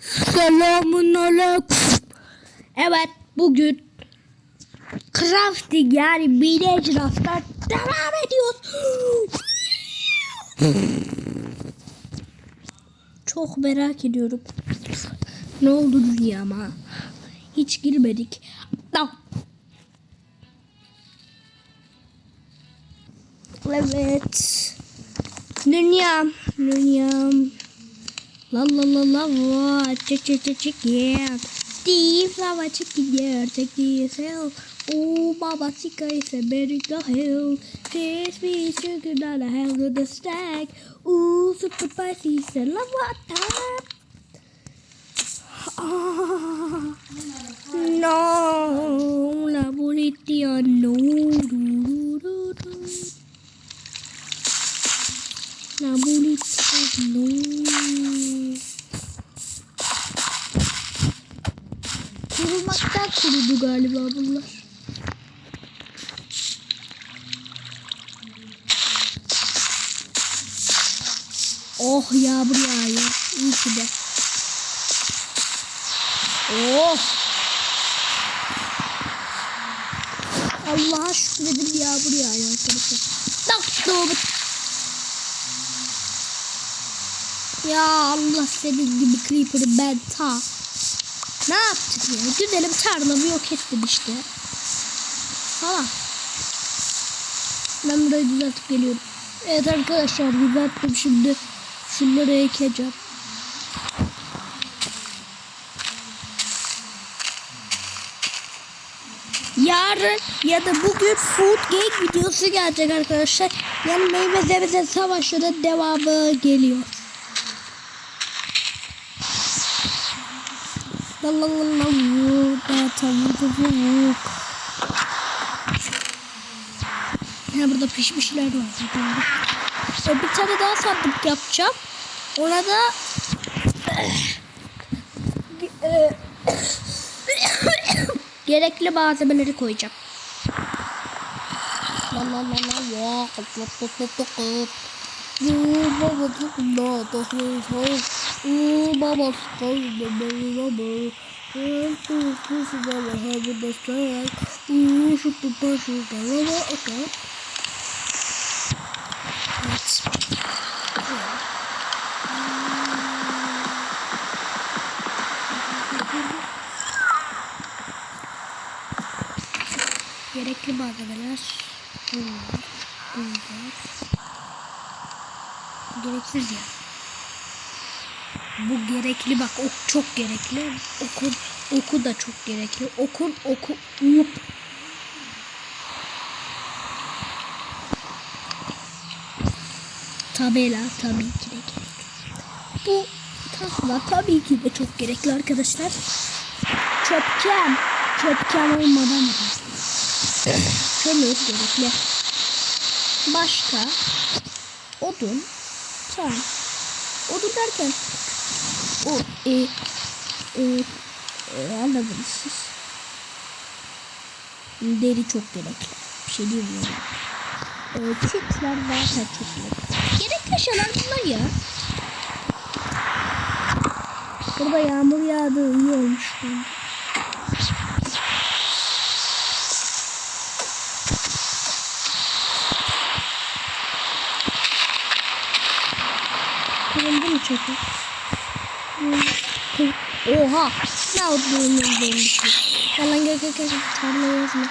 Selamun aleyküm. Evet bugün crafting yani mini ejderhalar devam ediyoruz. Çok merak ediyorum. Ne oldu dünyama? Hiç girmedik. Evet. Dünyam. Dünyam. La la la la la. Check check check check yeah. Steve lava check it yeah. Check this hell. Oh baba sika is a hill. Face me sugar down the hell with the stack. Ooh super spicy is a lava tap. Ah, no, la politia no. Kurudu galiba bunlar. Oh yağmur yağıyor. İyi ki de. Oh. Allah'a şükredin yağmur yağıyor arkadaşlar. Taktım. Ya Allah senin gibi creeper'ı ben ta. Ne yaptık ya? Güzelim tarlamı yok ettim işte. Salak. Ben burayı düzeltip geliyorum. Evet arkadaşlar düzelttim şimdi. Şunları ekeceğim. Yarın ya da bugün Food Gang videosu gelecek arkadaşlar. Yani meyve sebze savaşının devamı geliyor. La la la la vur, da tavuk. Ha burada pişmişler var. E, bir tane daha sandık yapacağım. Ona da gerekli malzemeleri koyacağım. La la la la. Yoo, baba hız. Oo, baba sıkıldı beni baba. Şu şu baba hadi da sen. Oo, şu tuta şu baba atar. Evet. Gerekli malzemeler bunlar, bunlar. Gereksiz ya. Bu gerekli bak ok çok gerekli. Okun oku da çok gerekli. Okun oku up. Tabela tabii ki de gerekli. Bu tasla tabii ki de çok gerekli arkadaşlar. Çöpken. Çöpken olmadan. Kömür gerekli. Başka odun tamam. Odun derken o e, e, e, anladınız siz. Deri çok gerekli. Bir şey diyemiyorum. E, çiftler zaten çok gerekli. Gerekli şeyler bunlar ya. Burada yağmur yağdı iyi olmuş. bence. Kırıldı mı çöpü? Oha! Ne olduğunu izlemişim. Gel lan gel gel gel. Tarla yazma.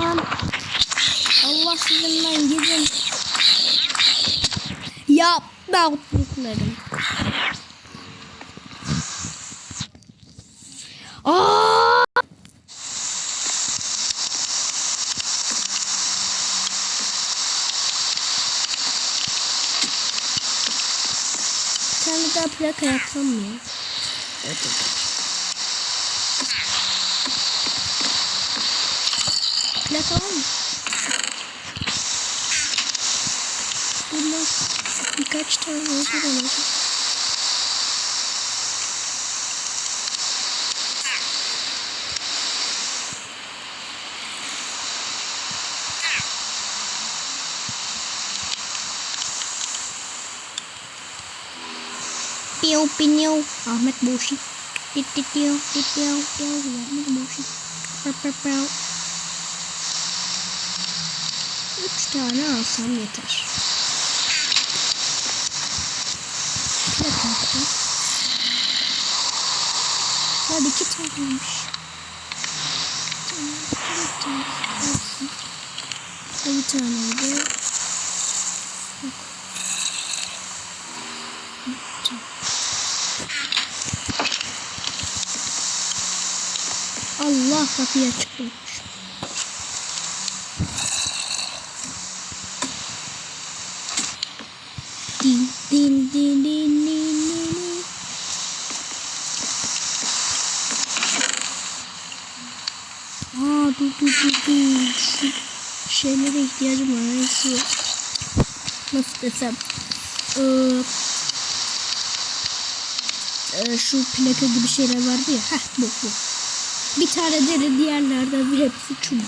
Lan. Allah sizinden gidin. Ya ben unutmadım. Mı ya? Evet, evet. Plaka var mı? Bundan birkaç tane olur ama. Pinyo. Ahmet Boşi. Dit dit diyo. Dit diyo. Diyo diyo. Ahmet Boşi. Prav prav prav. Üç tane alsam yeter. Ne kalktı? Hadi iki taneymiş. Bir tane olsun. Bir tane de kapıyı açık. Din din din din din din. Aa dur dur dur dur. Şu şeylere ihtiyacım var. Neyse. Nasıl desem. Ee, e, şu plaka gibi şeyler vardı ya. Heh bu bu. Bir tane deri diğerlerden bir hepsi çubuk.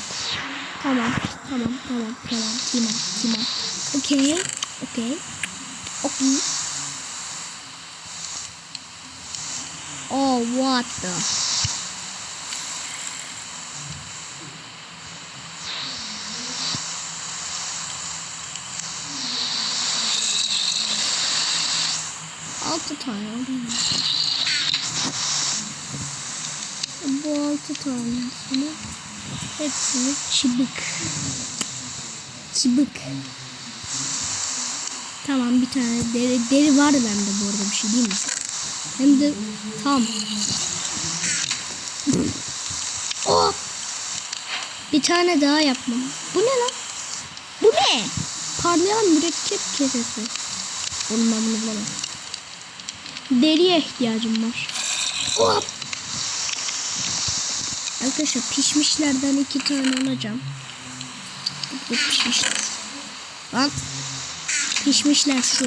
Tamam tamam tamam tamam. Tamam tamam. Okey. Okey. Okey. Oh what the. Altı tane alayım. Bu altı tanesini hepsini çibik. Çibik. Tamam bir tane deri, deri var bende bu arada bir şey değil mi? Hem de tam. Oh! Bir tane daha yapmam. Bu ne lan? Bu ne? Parlayan mürekkep kesesi. Bunu bulamam. Deriye ihtiyacım var. Hop! Arkadaşlar pişmişlerden iki tane alacağım. Bu pişmişler. Lan. Pişmişler şu.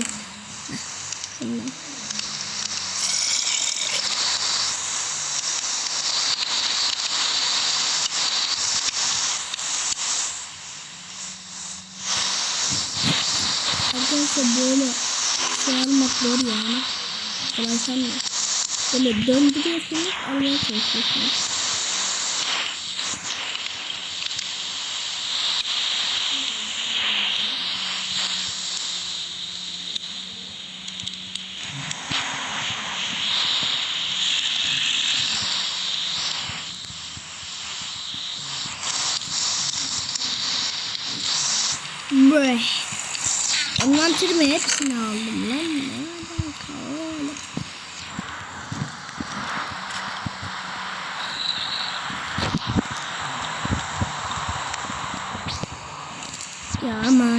Şundan. Arkadaşlar böyle şey almak zor yani. Kolay sanmıyorum. Böyle döndürüyorsunuz, almaya çalışıyorsunuz. getirme hepsini aldım lan. Ya ama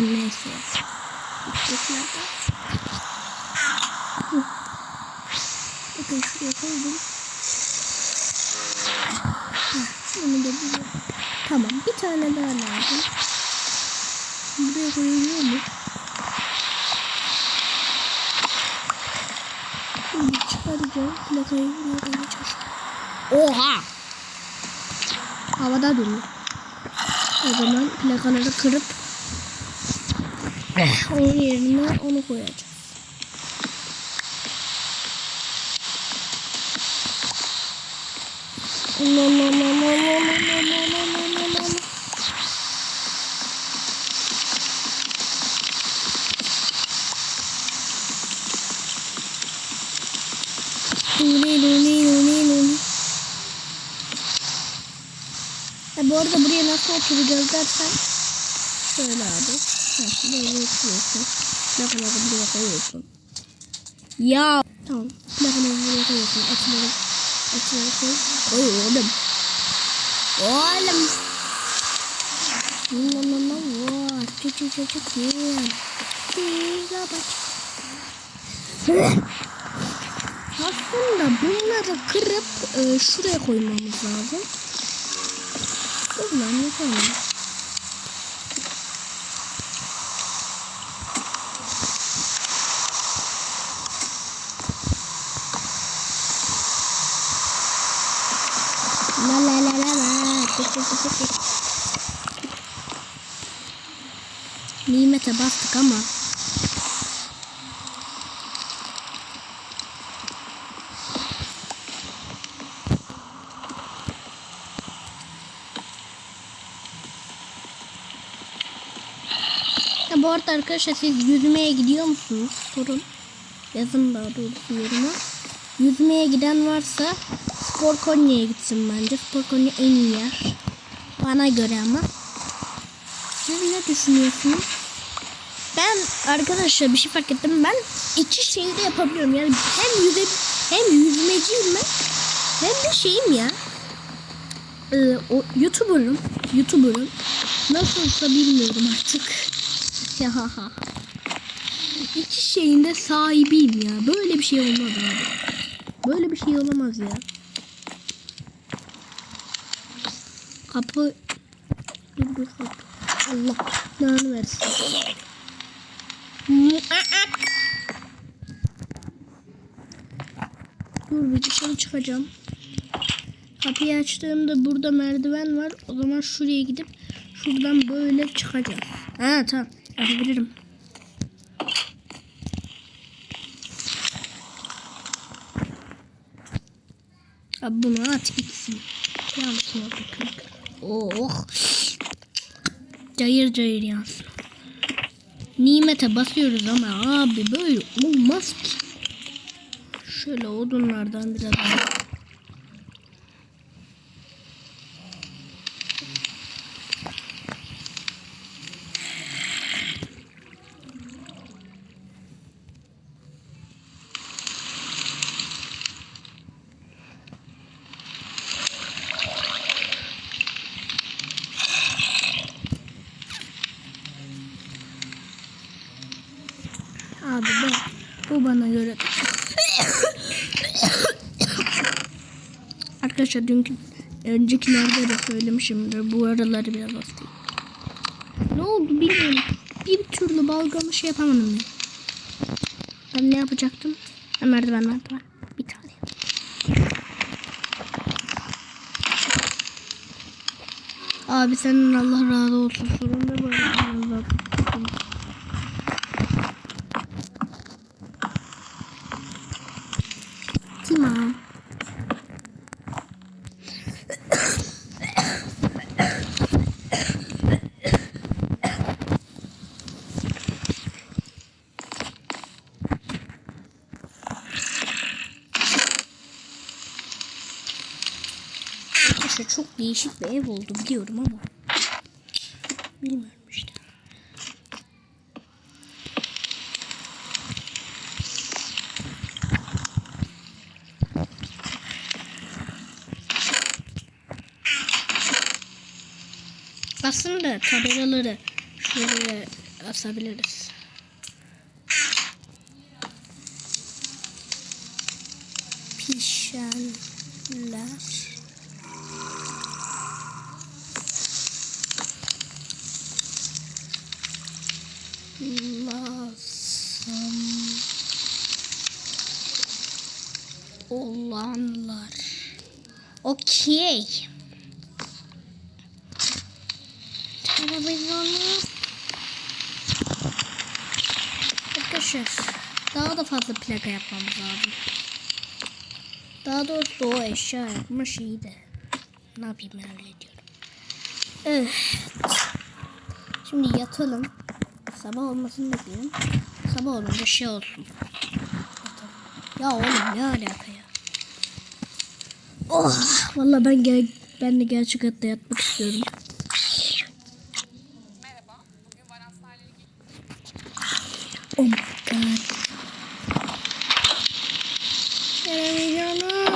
Havada duruyor. O zaman plakaları kırıp onun yerine onu koyacağım. Allah Allah Allah Allah Allah Allah Allah Allah Allah Nuni nuni nuni nuni. Ha, bu arada buraya nasıl oturacağız dersen şöyle abi. Ha, böyle oturuyorsun. Plakaları buraya koyuyorsun. Ya tamam. Plakaları buraya koyuyorsun. Açıları açıları koy. Koy oğlum. Oğlum. La. Çı çı çı çı çı. Çı bak. Aslında bunları kırıp e, şuraya koymamız lazım. Dur lan yapalım. La la la la la. Tık tık tık tık tık. Nimete bastık ama Bu arada arkadaşlar siz yüzmeye gidiyor musunuz? Sorun. Yazın daha doğrusu yoruma. Yüzmeye giden varsa Spor Konya'ya gitsin bence. Spor Konya en iyi yer. Bana göre ama. Siz ne düşünüyorsunuz? Ben arkadaşlar bir şey fark ettim. Ben iki şeyi de yapabiliyorum. Yani hem yüze hem yüzmeciyim ben hem de şeyim ya. Ee, o YouTuber'ım. YouTuber'ım. Nasılsa bilmiyorum artık. İki şeyin de sahibiyim ya. Böyle bir şey olmaz abi. Böyle bir şey olamaz ya. Kapı Dur bir kapı. Allah ne versin. Dur bir dışarı çıkacağım. Kapıyı açtığımda burada merdiven var. O zaman şuraya gidip şuradan böyle çıkacağım. Ha tamam yapabilirim. Abi bunu at gitsin. Yansın bakın. Oh. Cayır cayır yansın. Nimete basıyoruz ama abi böyle olmaz ki. Şöyle odunlardan biraz daha. Abi ben, bu bana göre. Arkadaşlar dünkü öncekilerde de söylemişimdir. Bu araları biraz hastayım. Ne oldu bilmiyorum. Bir türlü balgamı şey yapamadım ben. Ben ne yapacaktım? Ha, merdivenler var. Bir tane. Abi senin Allah razı olsun. Sorun da böyle. Allah razı olsun. Tamam. Arkadaşlar çok değişik bir ev oldu biliyorum ama bilmiyorum işte. Aslında tabelaları şuraya asabiliriz. Pişenler. Lazım olanlar. Okey. Televizyonu. Arkadaşlar daha da fazla plaka yapmamız lazım. Daha doğrusu o eşya yapma şeyi de. Ne yapayım ben hallediyorum. Evet. Şimdi yatalım. Sabah olmasını bekleyelim. Sabah olunca şey olsun. Ya oğlum ne alaka ya? Oh, vallahi ben gel ben de gerçek hayatta yatmak istiyorum. Merhaba, bugün Varanslarla ilgili Oh my god. Televizyonum.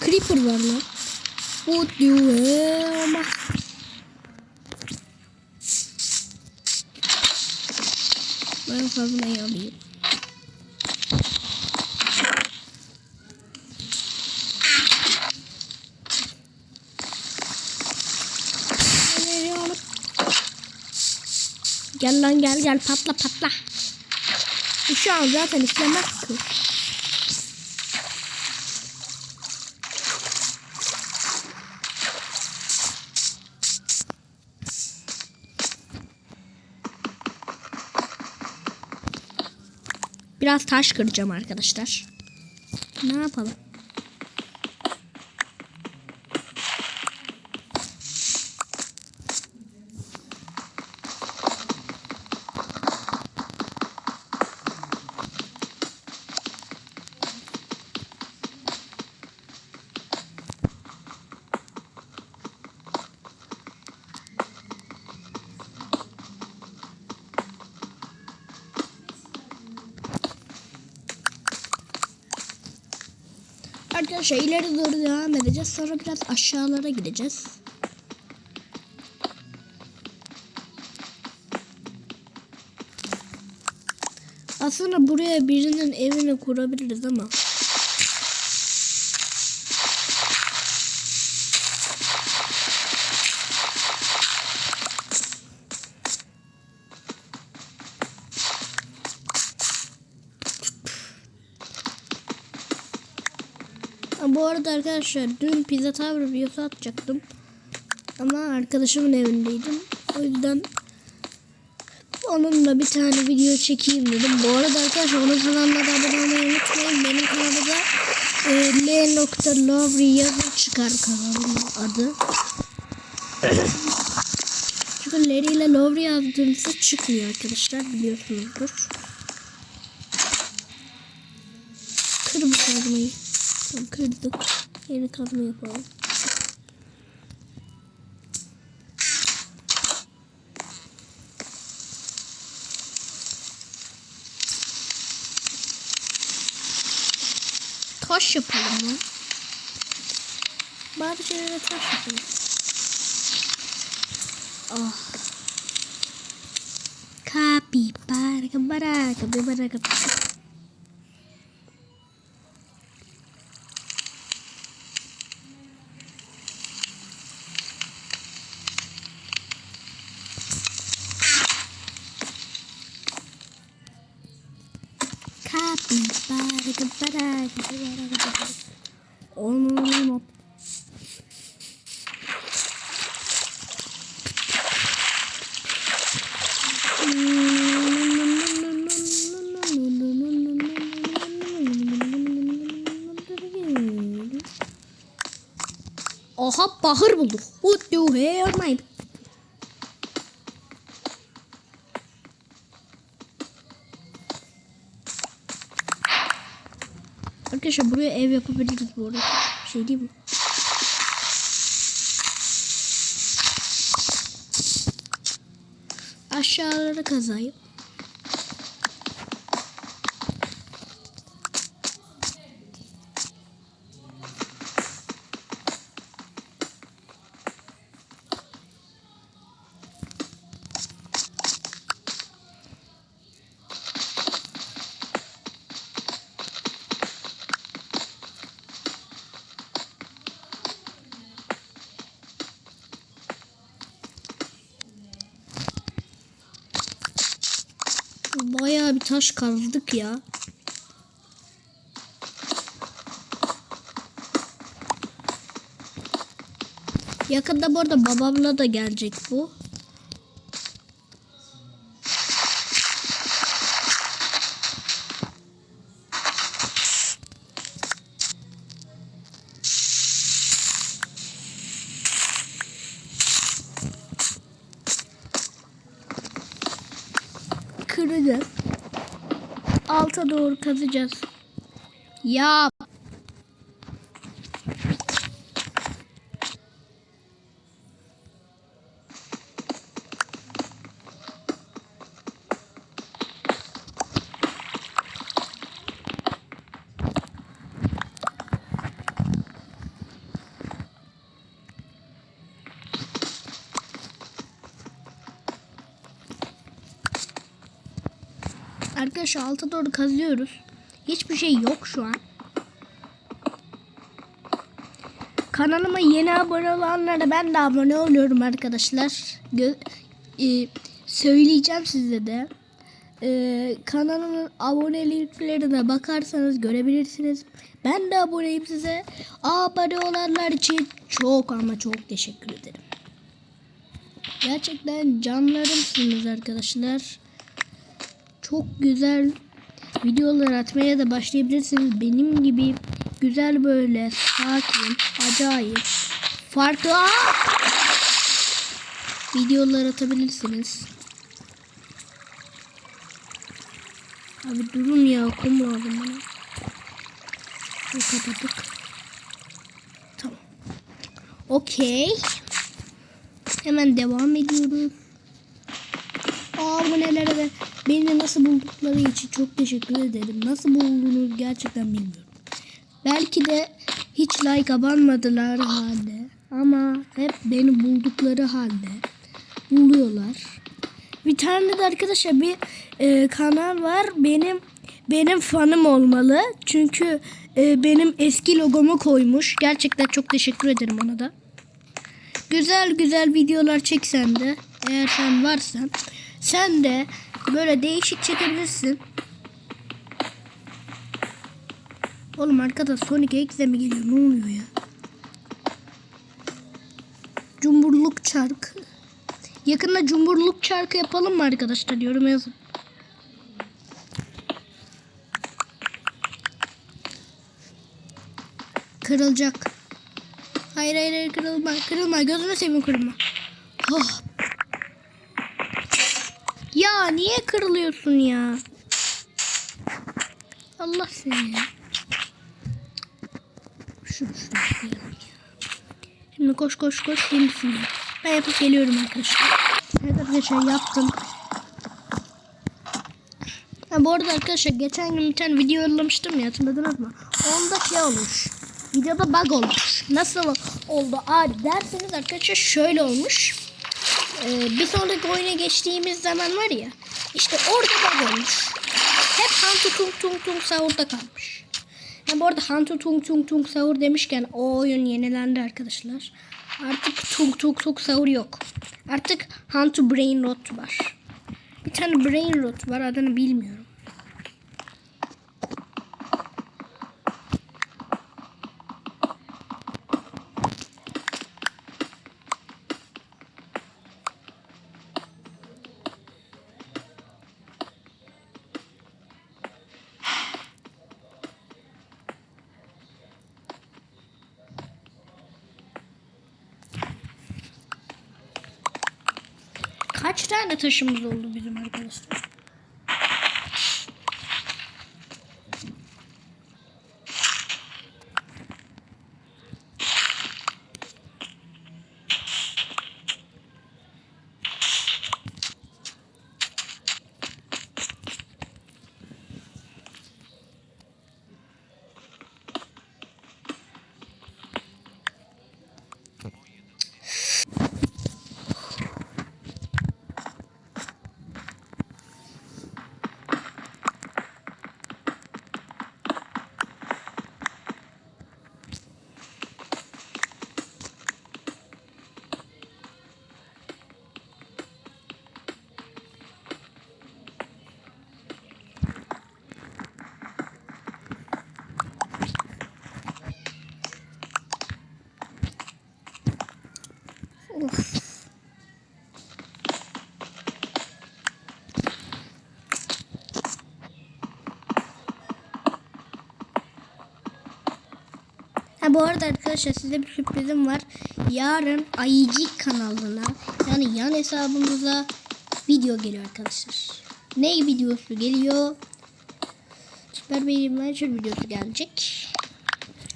Creeper var lan. What you am? Ben fazla alayım. Televizyonum. Gel lan gel gel patla patla. An zaten işlemez ki. Biraz taş kıracağım arkadaşlar. Ne yapalım? Arkadaşlar ileri doğru devam edeceğiz. Sonra biraz aşağılara gideceğiz. Aslında buraya birinin evini kurabiliriz ama. Arkadaşlar dün pizza tower videosu atacaktım. Ama arkadaşımın evindeydim. O yüzden onunla bir tane video çekeyim dedim. Bu arada arkadaşlar onun kanalına da abone olmayı unutmayın. Benim kanalda e, L.Lovely yazı çıkar kanalımın adı. Çünkü Larry ile Lovely yazdığımızda çıkmıyor arkadaşlar biliyorsunuzdur. Kır bu kazmayı. Tamam kırdık. Yeni kazma yapalım. Taş yapalım lan. Bazı şeylere taş yapalım. Oh. Capibara, capibara, capibara, capibara. Capibara, capibara, capibara, capibara. Olmam. Aha bahır bulduk. What do hell my Arkadaşlar buraya ev yapabiliriz bu arada. Şey değil mi? Aşağılara kazayım. Taş kazdık ya. Yakında bu arada babamla da gelecek bu. Kazacağız. Ya. Arkadaşlar alta doğru kazıyoruz. Hiçbir şey yok şu an. Kanalıma yeni abone olanlara ben de abone oluyorum arkadaşlar. Gö e, söyleyeceğim size de. E, kanalımın aboneliklerine bakarsanız görebilirsiniz. Ben de aboneyim size. Abone olanlar için çok ama çok teşekkür ederim. Gerçekten canlarımsınız arkadaşlar çok güzel videolar atmaya da başlayabilirsiniz. Benim gibi güzel böyle sakin, acayip, farklı Aa! videolar atabilirsiniz. Abi durun ya kum lazım bana. Şunu kapattık. Tamam. Okey. Hemen devam ediyoruz. Abonelere de beni nasıl buldukları için çok teşekkür ederim. Nasıl buldunuz gerçekten bilmiyorum. Belki de hiç like abanmadılar halde. Ama hep beni buldukları halde buluyorlar. Bir tane de arkadaşlar bir e, kanal var. Benim benim fanım olmalı. Çünkü e, benim eski logomu koymuş. Gerçekten çok teşekkür ederim ona da. Güzel güzel videolar çeksen de eğer sen varsan sen de böyle değişik çekebilirsin. Oğlum arkada Sonic X'e mi geliyor? Ne oluyor ya? Cumburluk çarkı. Yakında cumburluk çarkı yapalım mı arkadaşlar? Yorum yazın. Kırılacak. Hayır hayır hayır kırılma. Kırılma. Gözünü seveyim kırılma. Oh. Niye kırılıyorsun ya? Allah seni. Şunu şunu. Şimdi koş koş koş yenisini. Ben yapıp geliyorum arkadaşlar. Evet arkadaşlar yaptım. Ha, bu arada arkadaşlar geçen gün bir tane video yollamıştım ya hatırladınız mı? Onda şey olmuş. Videoda bug olmuş. Nasıl oldu abi derseniz arkadaşlar şöyle olmuş. Ee, bir sonraki oyuna geçtiğimiz zaman var ya işte orada bug olmuş. Hep Hantu Tung Tung Tung Sahur'da kalmış. Ha, bu arada Hantu Tung Tung Tung Sahur demişken o oyun yenilendi arkadaşlar. Artık Tung Tung Tung Sahur yok. Artık Hantu Brain Rot var. Bir tane Brain Rot var adını bilmiyorum. Kaç tane taşımız oldu bizim arkadaşlar? Ha bu arada arkadaşlar size bir sürprizim var. Yarın Ayıcık kanalına yani yan hesabımıza video geliyor arkadaşlar. Ne videosu geliyor? Süper Baby Adventure videosu gelecek.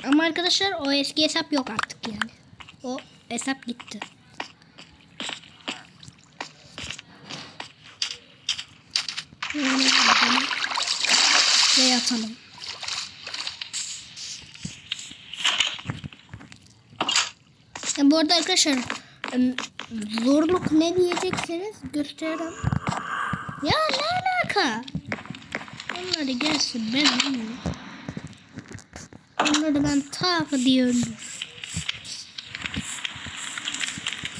Ama arkadaşlar o eski hesap yok artık yani. O hesap gitti. Yani bakalım. Ve yatalım. Ya bu arada arkadaşlar zorluk ne diyecekseniz gösteririm. Ya ne alaka? Onları gelsin ben bilmiyorum. Onları ben ta diye öldürürüm.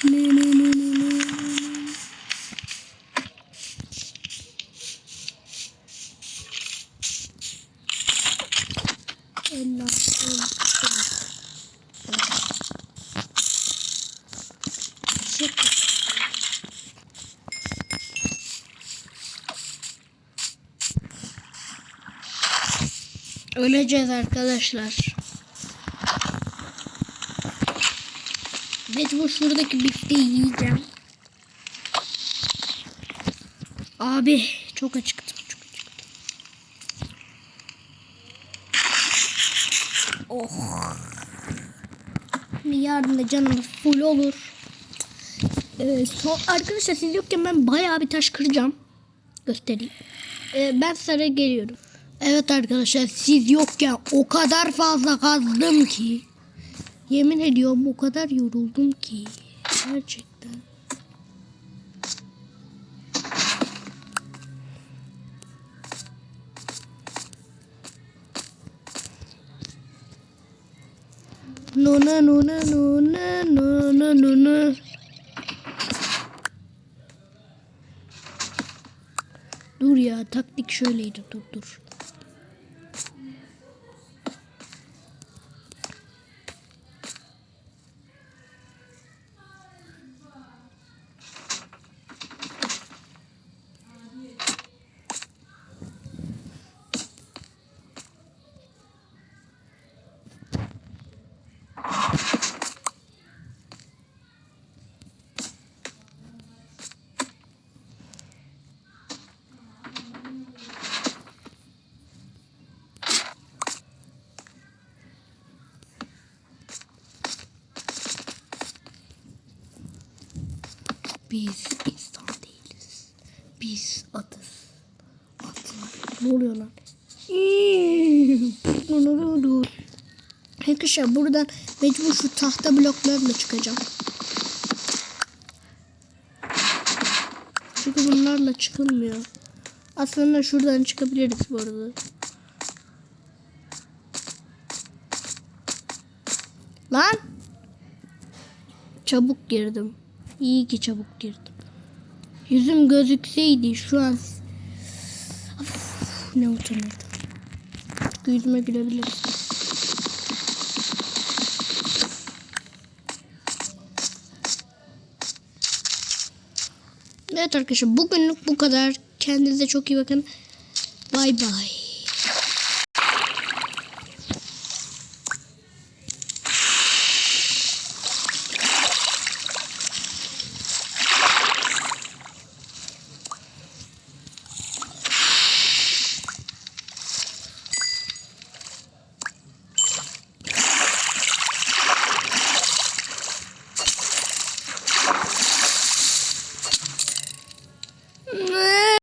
Ne ne ne ne ne ne. Allah Allah. Çık. Öleceğiz arkadaşlar. Mecbur şuradaki bifteyi yiyeceğim. Abi çok acıktım. Çok acıktım. Oh. Yarın da canımız full olur. Ee, son, arkadaşlar siz yokken ben bayağı bir taş kıracağım. Göstereyim. Ee, ben sarı geliyorum. Evet arkadaşlar siz yokken o kadar fazla kazdım ki. Yemin ediyorum o kadar yoruldum ki. Gerçekten. No no no no no no no no no. Dur ya taktik şöyleydi dur dur. Biz insan değiliz. Biz atız. Atlar. Ne oluyor lan? Arkadaşlar buradan mecbur şu tahta bloklarla çıkacağım. Çünkü bunlarla çıkılmıyor. Aslında şuradan çıkabiliriz bu arada. Lan! Çabuk girdim. İyi ki çabuk girdim. Yüzüm gözükseydi şu an Of, ne utanırdım. Yüzüme gülebilirsin. Evet arkadaşlar bugünlük bu kadar. Kendinize çok iyi bakın. Bay bay.